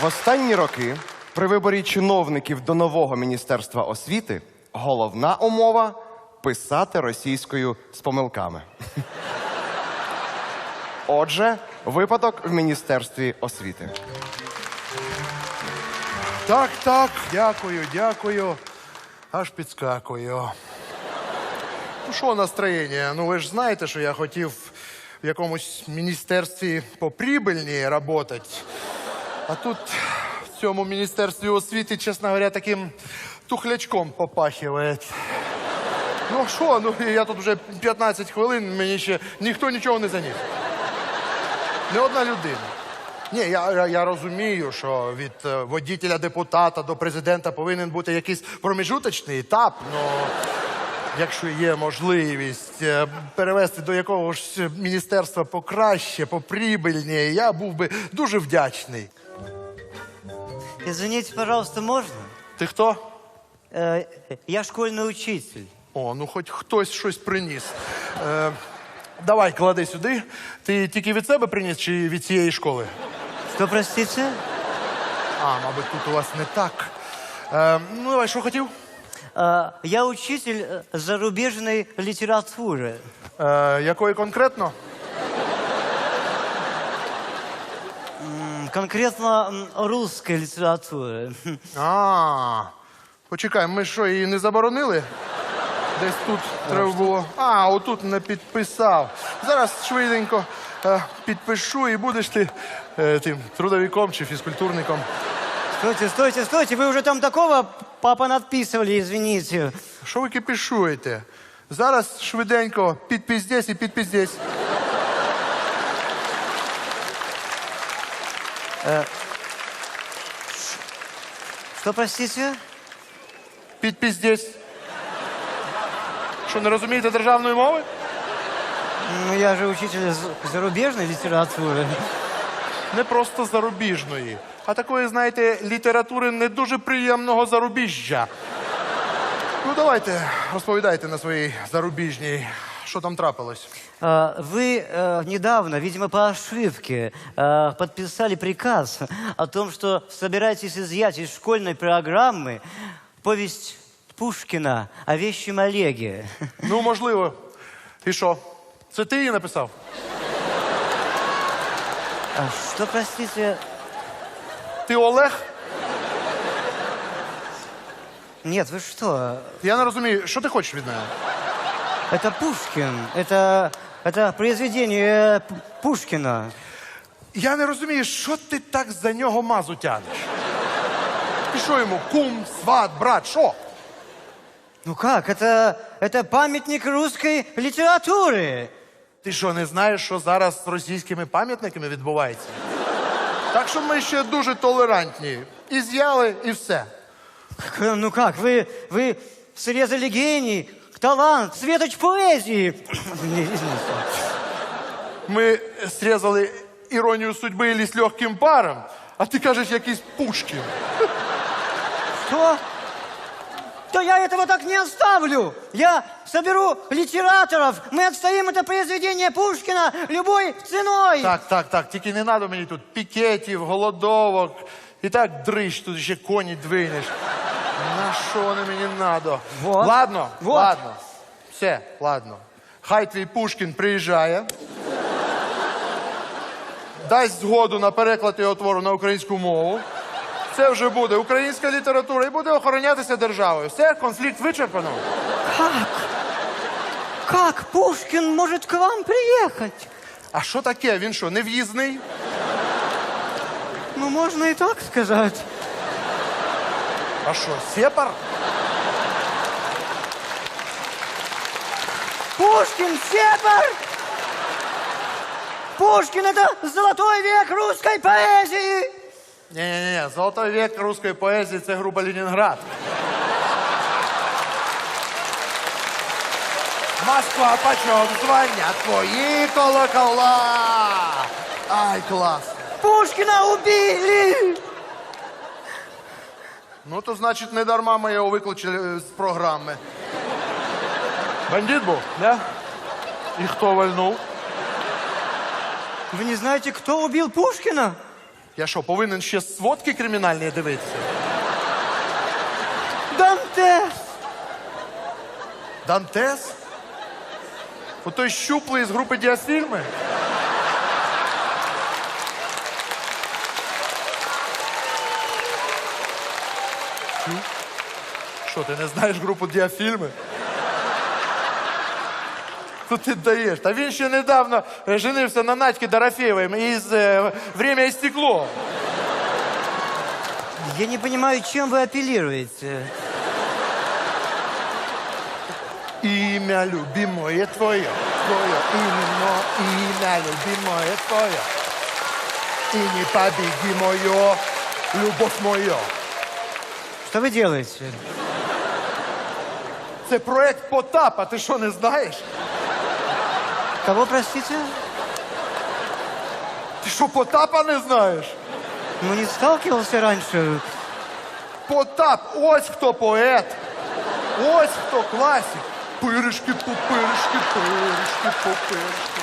В останні роки при виборі чиновників до нового міністерства освіти головна умова писати російською з помилками. Отже, випадок в міністерстві освіти. Так, так, дякую, дякую. Аж підскакую. Ну, що настроєння? Ну, ви ж знаєте, що я хотів в якомусь міністерстві поприбильніше працювати. А тут в цьому міністерстві освіти, чесно говоря, таким тухлячком попахиває. Ну що, ну я тут вже 15 хвилин, мені ще ніхто нічого не заніс. Не одна людина. Ні, я, я, я розумію, що від е, водітеля депутата до президента повинен бути якийсь проміжуточний етап. але якщо є можливість е, перевести до якогось міністерства покраще, поприбильніше, я був би дуже вдячний. Извините, пожалуйста, можно? Ти хто? Э, я школьный учитель. О, ну хоч хтось щось приніс. Е, давай, клади сюди. Ти тільки від себе приніс чи від цієї школи? Что, простите? А, мабуть, тут у вас не так. Е, ну, давай, що хотів? Э, я учитель э, зарубежной литературы. Е, якої конкретно? Конкретно м, русской литературы. А, почекай, ми що, її не заборонили? Десь тут треба було. А, отут не підписав. Зараз швиденько е, підпишу і будеш ти е, тим трудовиком чи фізкультурником. Стойте, стойте, стойте, вы уже там такого папа надписывали, извините. Що ви кипішуєте? Зараз швиденько підпіздесь і підпіздесь. Что, простите? Підпіздесь. Що, не розумієте державної мови? Ну, я же учитель з- зарубежной литературы. Не просто зарубіжної, а такої, знаєте, літератури не дуже приємного зарубіжжя. Ну, давайте, розповідайте на своїй зарубіжній, що там трапилось. А, Вы э, недавно, видимо, по ошибке, э, подписали приказ о том, что собираетесь изъять из школьной программы повесть Пушкина о вещем Олеге. Ну, можливо. І що? Це ти її написав? А Что, простите? Ти Олег? Нет, вы что? Я не розумію, що ти хочеш від мене? Это Пушкин. Это, это произведение П- Пушкина. Я не розумію, що ти так за нього мазу тянеш? Ти що йому, кум, сват, брат, що? Ну как? Это, это памятник русской литературы. Ти що, не знаєш, що зараз з російськими пам'ятниками відбувається? Так що ми ще дуже толерантні. І з'яли, і все. К- Ну как, вы, вы срезали гений, талант, светоч поэзии. Не, извините. Ми срізали іронію судьби і з легким паром, а ти кажеш якийсь Пушкін. Что? Да я этого так не оставлю. Я соберу литераторов. Мы отстоим это произведение Пушкина любой ценой. Так, так, так. Тільки не треба мені тут пікетів, голодовок. І так дрищ, тут ще коні двинеш. Що вони мені надо? Вот. Ладно, Вот. ладно. Все, ладно. Хай твій Пушкін приїжджає. Дасть згоду на переклад його твору на українську мову. Це вже буде українська література і буде охоронятися державою. Все, конфлікт вичерпано. Как? Как Пушкин может к вам приехать? А що таке? Він що, не в'їзний? Ну, можно и так сказать. А що, сепар? Пушкин Сепар! Пушкин это золотой век русской поэзии! Ні-ні-ні, золотой вік русської поезії це грубо Ленінград. Москва, почем звонят твої колокола? Ай, клас. Пушкина убили! Ну, то значить, не дарма ми його виключили з програми. Бандит був, да? І хто вальнув? Вы не знаете, кто убил Пушкина? Я що, повинен ще сводки кримінальні дивитися? Дантес! Дантес? Отой щуплий з групи діафільми? Чу? Що, ти не знаєш групу діафільми? Ну ти даєш. Та він ще недавно женився на Надьки Дорофєєвій із е, «Время і стекло». Я не понимаю, чем вы апеллируете. Ім'я любимое твоє, твоє іменно, ім'я любимое твоє. І не побіги моє, любов моя. Что вы делаете? Це проект Потапа, ти що не знаєш? Кого, простите? Ти що Потапа не знаєш? Ну, не сталкивался раньше. Потап, ось хто поет, ось хто класик. Пиришки, пупиришки, пиришки, пупиришки.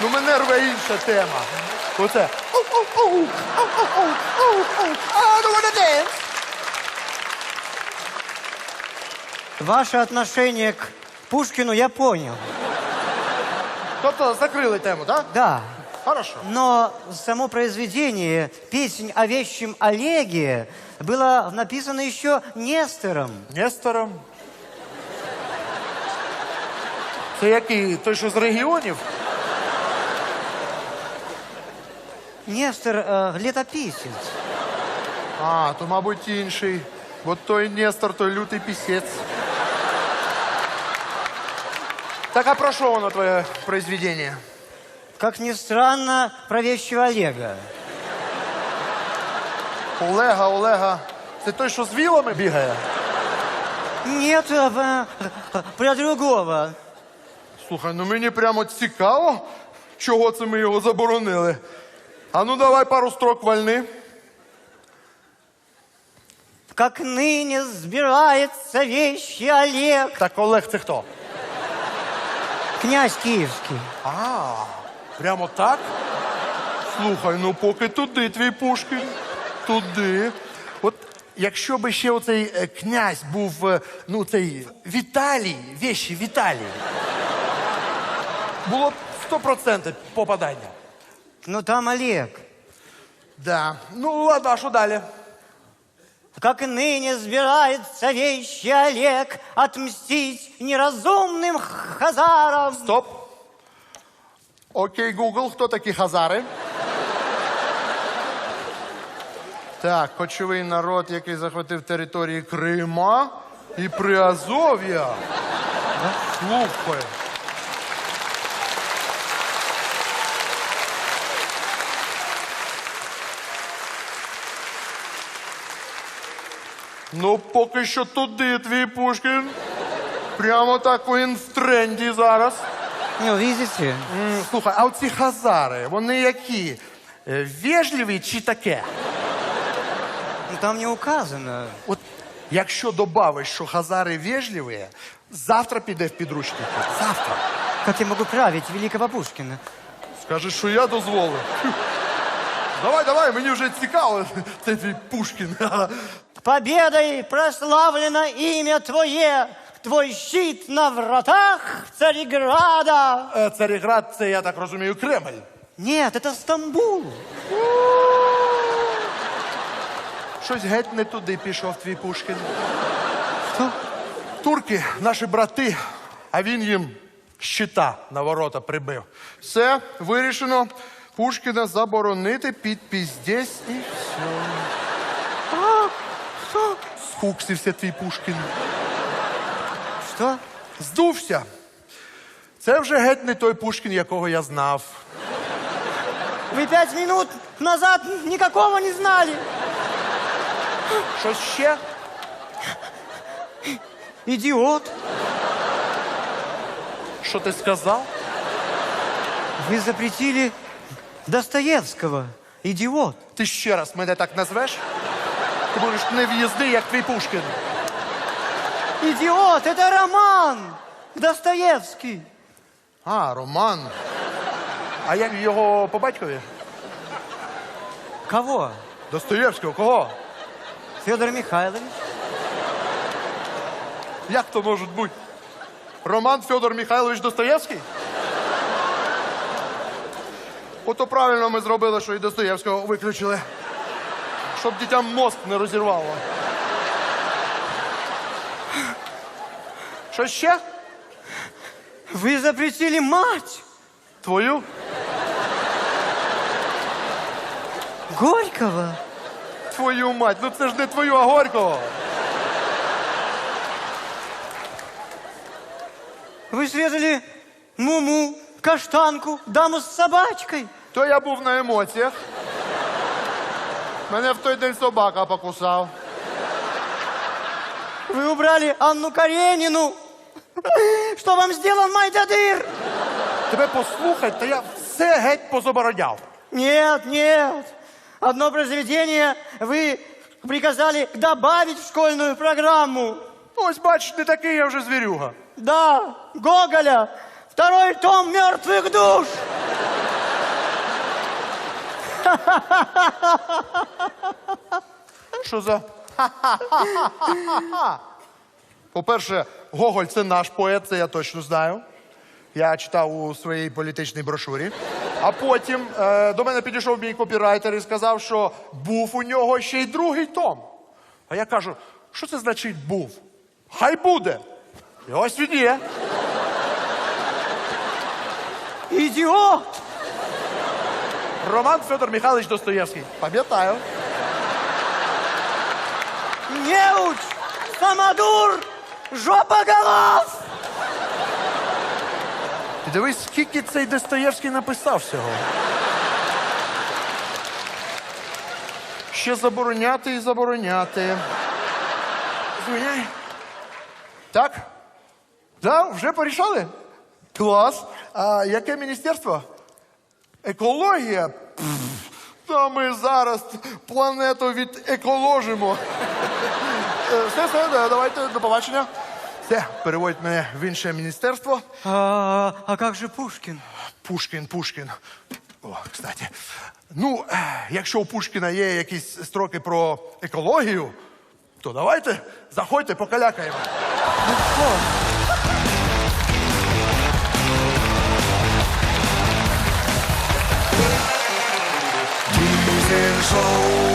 Ну, мене рве інша тема. Оце. Оу-оу-оу, оу-оу-оу, оу-оу, I don't wanna dance. Ваше отношение к Пушкину я понял. Тобто закрили тему, так? Да. Хорошо. Но само произведение «Песнь о вещем Олеге» было написано еще Нестором. Нестором. Це який? Той, що з регіонів? Нестор э, летописец. А, то, мабуть, інший. Бо той Нестор, той лютий пісець. Так, а про що воно твоє произведення? Как ни странно, про вещего Олега. Олега, Олега. Це той, що з вілами бігає? Нет, э, э, про другого. Слухай, ну мені прямо цікаво, чого це ми його заборонили. А ну давай пару строк вольни. Как ныне сбирается вещи Олег. Так, Олег, це хто? Князь Киевский. А, прямо так? Слухай, ну поки туди твій Пушкін. Туди. От якщо би ще оцей е, князь був, е, ну цей Віталій, вещі Віталій. Було б 100% попадання. Ну там Олег. Да. Ну ладно, а що далі? Как ныне сбирается вещи Олег отмстить неразумным хазарам. Стоп. Окей, Google, хто такі хазари? Так, кочовий народ, який захватив території Крима і Приазов'я. Слухай. Ну, поки що туди твій Пушкін. Прямо так він в тренді зараз. Ну, видите? М, Слухай, а оці хазари, вони які? Е, Вежливі чи таке? Ну, там не указано. От якщо добавиш, що хазари вежливі, завтра піде в підручники. Завтра. Как я могу править великого Пушкина? Скажеш, що я дозволив. Давай, давай, мені вже цікаво. Це твій Пушкін. Победой прославлено имя Твое, Твой щит на вратах Цареграда. Е, Царіград, це, я так розумію, Кремль. Нет, это Стамбул. Щось геть не туди пішов твій Пушкін. Что? Турки, наші брати, а він їм щита на ворота прибив. Все, вирішено. Пушкіна заборонити під піздець і все. Что? Твій Пушкін. Что? Здувся. Це вже геть не той Пушкін, якого я знав. Вы пять минут назад никакого не знали. Щось ще? Идиот. Що ти сказав? Вы запретили Достоевского. Идиот. Ти ще раз мене так назвеш? Ти будеш не в'їзди, як твій Пушкін. Идиот, это роман. Достоевский. А, Роман. А як його по батькові? Кого? Достоєвського, кого? Федор Михайлович? Як то може бути? Роман Федор Михайлович Достоєвський? Ото правильно ми зробили, що і Достоєвського виключили. Щоб дітям мозк не розірвало. Що ще? Вы запретили мать Твою? Горького. Твою мать, ну це ж не твою, а Горького. Вы срезали Муму, Каштанку, даму с собачкой. То я був на емоціях. Мене в той день собака покусав. Вы убрали Анну Каренину. Что вам сделал Майдадыр? Тебе послухать, то я все геть позабороняв. Нет, нет. Одно произведение вы приказали добавить в школьную программу. Ось бачиш, не такий я вже звірюга. Да, Гоголя. Второй том мертвых душ. Що за. По-перше, Гоголь це наш поет, це я точно знаю. Я читав у своїй політичній брошурі. А потім е, до мене підійшов мій копірайтер і сказав, що був у нього ще й другий том. А я кажу, що це значить був? Хай буде. І ось він є. Идиот! Роман Федор Михайлович Достоєвський. Пам'ятаю. Неуч! Самодур! Жопа голов! Ти дивись, скільки цей Достоєвський написав всього. Ще забороняти і забороняти. Звиняй. Так? Да, вже порішали? Клас. А яке міністерство? Екологія? Пф, Та ми зараз планету відеколожимо. Е, Все, все, давайте, до побачення. Все, переводять мене в інше міністерство. А, а как же Пушкин? Пушкін, Пушкін. О, кстати. Ну, е, якщо у Пушкіна є якісь строки про екологію, то давайте заходьте, покалякаємо. Diesel 手。